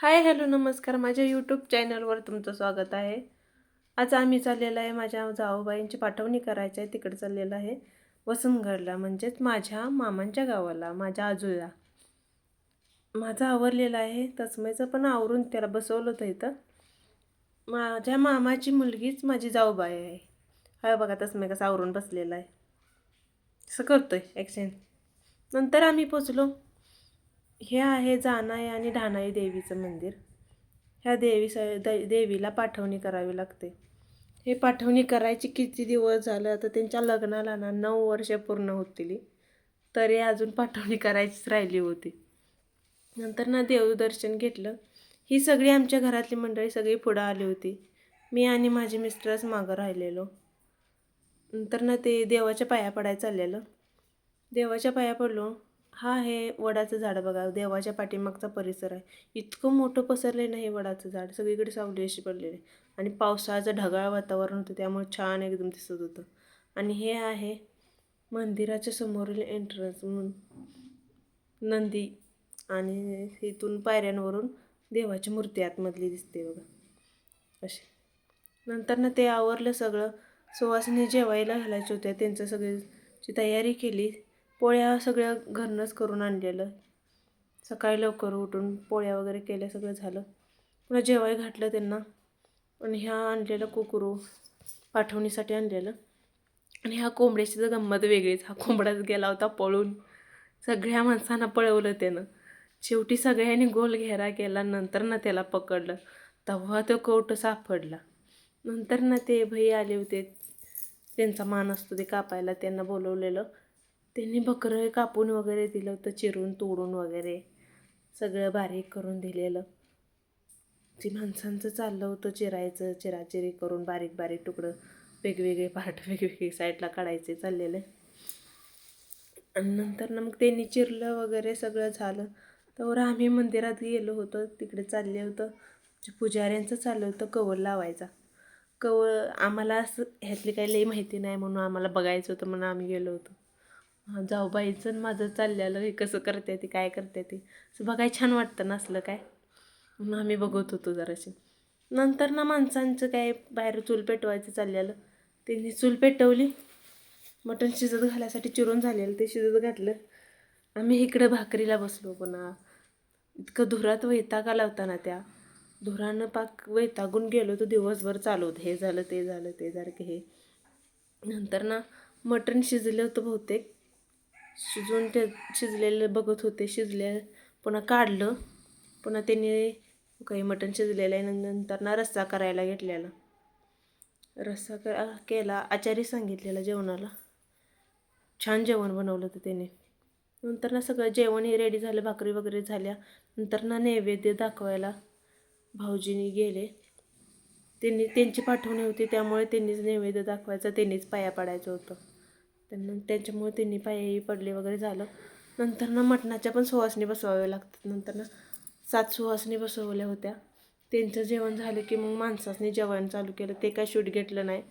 Hi hello नमस्कार. माझ्या YouTube चॅनलवर तुमचं स्वागत आहे. आज आम्ही चाललेलं आहे माझ्या जाऊबाईंची पाठवणी करायची आहे. तिकडे चाललेलं आहे. वसंतगडला म्हणजेच माझ्या मामांच्या गावाला माझ्या आजूला माझं आवरलेला आहे. तसमेचं पण आवरून त्याला बसवलं होतं इथं. माझ्या मामाची मुलगीच माझी जाऊबाई आहे. हा बघा तसमे कसं आवरून बसलेला आहे. असं करतो आहे ॲक्सिडेंट नंतर आम्ही पोचलो. हे आहे जानाई आणि ढाणाई देवीचं मंदिर. ह्या देवी स दै देवीला पाठवणी करावी लागते. हे पाठवणी करायची किती दिवस झालं? आता त्यांच्या लग्नाला ना नऊ वर्ष पूर्ण होतील. तरी अजून पाठवणी करायचीच राहिली होती. नंतर ना देवदर्शन घेतलं. ही सगळी आमच्या घरातली मंडळी सगळी पुढं आली होती. मी आणि माझे मिस्टरच मागं राहिलेलो. नंतर ना ते देवाच्या पाया पडायला चाललेलं. देवाच्या पाया पडलो. हा हे वडाचं झाड बघा देवाच्या पाठीमागचा परिसर आहे. इतकं मोठं पसरलं नाही वडाचं झाड सगळीकडे सावली अशी पडलेली. आणि पावसाळ्याचं ढगाळ वातावरण होतं त्यामुळे छान एकदम दिसत होतं. आणि हे आहे मंदिराच्या समोरील एंट्रन्स म्हणून नंदी आणि इथून पायऱ्यांवरून देवाची मूर्ती आतमधली दिसते बघा. अशी. नंतर ना ते आवरलं सगळं. सुवासिनी जेवायला घालायचे होते त्यांचं सगळीची तयारी केली पोळ्या सगळ्या घरनंच करून आणलेलं. सकाळी लवकर उठून पोळ्या वगैरे केल्या सगळं झालं. पुन्हा जेवाय घातलं त्यांना. आणि ह्या आणलेलं कुकरू पाठवणीसाठी आणलेलं. आणि ह्या कोंबड्याची तर गंमत वेगळीच. हा कोंबडाच गेला होता पळून. सगळ्या माणसांना पळवलं त्यानं. शेवटी सगळ्यांनी गोल घेरा केला नंतर ना त्याला पकडलं. तेव्हा तो कोट सापडला. नंतर ना ते भई आले होते. त्यांचा मान असतो ते कापायला त्यांना बोलवलेलं. त्यांनी बकरं कापून वगैरे दिलं होतं चिरून तोडून वगैरे. सगळं बारीक करून दिलेलं. जी माणसांचं चाललं होतं चिरायचं चिराचिरी करून बारीक बारीक तुकडं वेगवेगळे पार्ट वेगवेगळे साईडला काढायचे चाललेले. आणि नंतर ना मग त्यांनी चिरलं वगैरे सगळं झालं. तर आम्ही मंदिरात गेलो होतो तिकडे चालले होतं. पुजाऱ्यांचं चाललं होतं कवल लावायचा. कवळ आम्हाला असं ह्यातली काही लई माहिती नाही म्हणून आम्हाला बघायचं होतं म्हणून आम्ही गेलो होतो. जाऊ बाईचं माझं चाललेलं हे कसं करते ते काय करते ते. असं बघाय छान वाटतं नसलं काय? म्हणून आम्ही बघत होतो जराशी. नंतर ना माणसांचं काय बाहेर चूल पेटवायचं चाललेलं. त्यांनी चूल पेटवली. मटण शिजत घालायसाठी चिरून झालेलं ते शिजत घातलं. आम्ही इकडं भाकरीला बसलो पुन्हा. इतकं धुरात वैताग आला होता ना त्या. धुरानं पाक वैतागून गेलो तर दिवसभर चालवत हे झालं ते झालं ते झालं हे. नंतर ना मटण शिजलं होतं बहुतेक. शिजवून ते शिजलेलं बघत होते शिजले पुन्हा काढलं. पुन्हा त्यांनी काही मटण शिजलेलं आहे नंतर ना रस्सा करायला घेतलेला. रस्सा क केला आचारी सांगितलेला जेवणाला. छान जेवण बनवलं होतं त्याने. नंतर ना सगळं जेवण हे रेडी झालं भाकरी वगैरे झाल्या. नंतर ना नैवेद्य दाखवायला भाऊजीनी गेले. त्यांनी त्यांची पाठवणी होती त्यामुळे त्यांनीच नैवेद्य दाखवायचं त्यांनीच पाया पाडायचं होतं. त्यांना त्यांच्यामुळे त्यांनी पायही पडले वगैरे झालं. नंतर ना मटणाच्या पण सुवासनी बसवाव्या लागतात. नंतर ना सात सुवासनी बसवल्या होत्या. त्यांचं जेवण झालं की मग माणसासनी जेवण चालू केलं. ते काय शूट घेतलं नाही.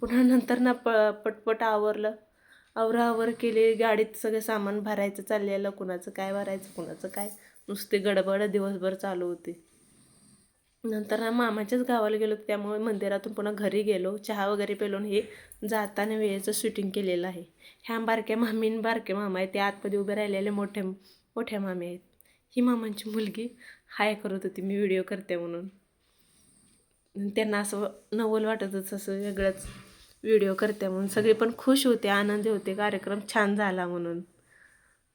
पुन्हा नंतर ना प पटपट आवरलं. आवरावर केले. गाडीत सगळं सामान भरायचं चाललेलं. कुणाचं काय भरायचं कुणाचं काय? नुसते गडबड दिवसभर चालू होते. नंतर ना मामाच्याच गावाला गेलो त्यामुळे मंदिरातून पुन्हा घरी गेलो. चहा वगैरे पेलून हे जाताना वेळेचं शूटिंग केलेलं आहे. ह्या बारक्या मामीन बारके मामा आहेत ते आतमध्ये उभे राहिलेले मोठे मोठ्या मामी आहेत. ही मामांची मुलगी हाय करत होती मी व्हिडिओ करते म्हणून. त्यांना असं नवल वाटतच असं वेगळंच व्हिडिओ करते म्हणून. सगळे पण खुश होते आनंदी होते कार्यक्रम छान झाला म्हणून.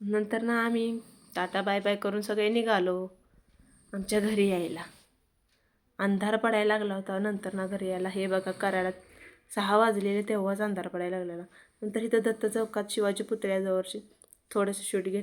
नंतर ना आम्ही टाटा बाय बाय करून सगळे निघालो आमच्या घरी यायला. अंधार पडायला लागला होता नंतर ना घरी यायला. हे बघा करायला सहा वाजलेले तेव्हाच अंधार पडायला लागलेला. नंतर इथं दत्त चौकात शिवाजी पुतळ्याजवळची थोडंसं शूट घेत